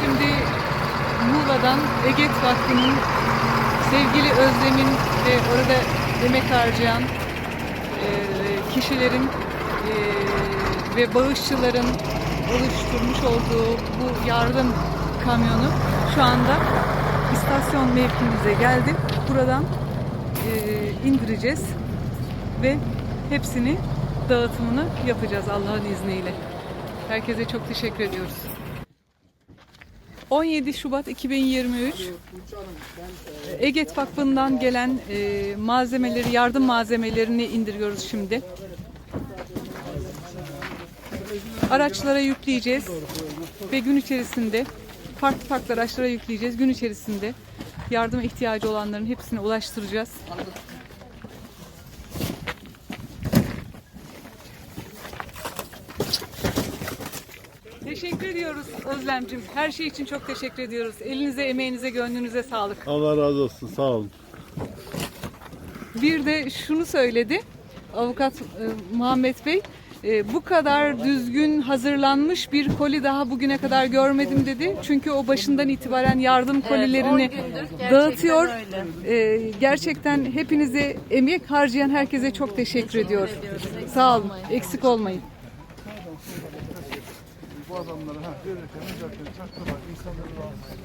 Şimdi Muğla'dan Eget Vakfı'nın sevgili Özlem'in ve orada emek harcayan e, kişilerin e, ve bağışçıların oluşturmuş olduğu bu yardım kamyonu şu anda istasyon mevkimize geldi. Buradan e, indireceğiz ve hepsini dağıtımını yapacağız Allah'ın izniyle. Herkese çok teşekkür ediyoruz. 17 Şubat 2023 Eget Vakfı'ndan gelen e, malzemeleri, yardım malzemelerini indiriyoruz şimdi. Araçlara yükleyeceğiz ve gün içerisinde farklı farklı araçlara yükleyeceğiz. Gün içerisinde yardıma ihtiyacı olanların hepsine ulaştıracağız. Teşekkür ediyoruz Özlemcim. Her şey için çok teşekkür ediyoruz. Elinize, emeğinize, gönlünüze sağlık. Allah razı olsun. Sağ olun. Bir de şunu söyledi avukat e, Muhammed Bey. E, bu kadar düzgün hazırlanmış bir koli daha bugüne kadar görmedim dedi. Çünkü o başından itibaren yardım kolilerini gerçekten dağıtıyor. E, gerçekten hepinize emek harcayan herkese çok teşekkür ediyor. Sağ olun. Eksik olmayın. Bu adamlara ha verirken zaten çaktırmak insanları rahatsız.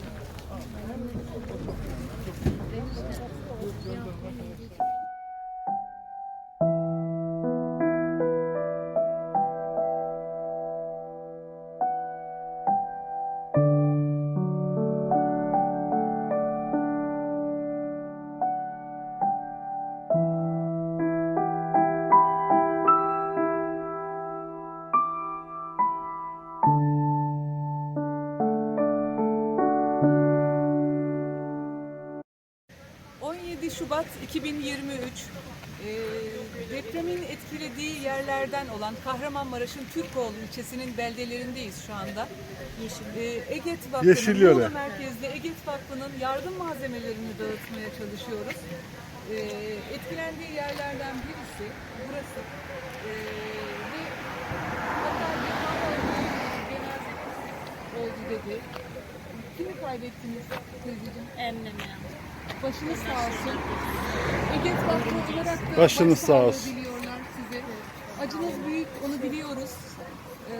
17 Şubat 2023 e, depremin etkilediği yerlerden olan Kahramanmaraş'ın Türkoğlu ilçesinin beldelerindeyiz şu anda. E, Eget Vakfı'nın merkezli Eget Vakfı'nın yardım malzemelerini dağıtmaya çalışıyoruz. E, etkilendiği yerlerden birisi burası. E, ve hatta bir cenazemiz oldu dedi. Kimi kaybettiniz teyzeciğim? Emmem ya. Başınız sağ olsun. Eget Vakfı olarak da Başınız sağ olsun. diliyorlar size. Acınız büyük, onu biliyoruz. Ee,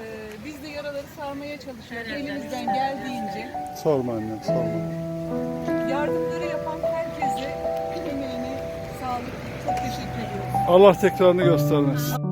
biz de yaraları sarmaya çalışıyoruz elimizden geldiğince. Sorma annem sorma. Yardımları yapan herkese emeğine sağlık. Çok teşekkür ediyoruz. Allah tekrarını göstermesin.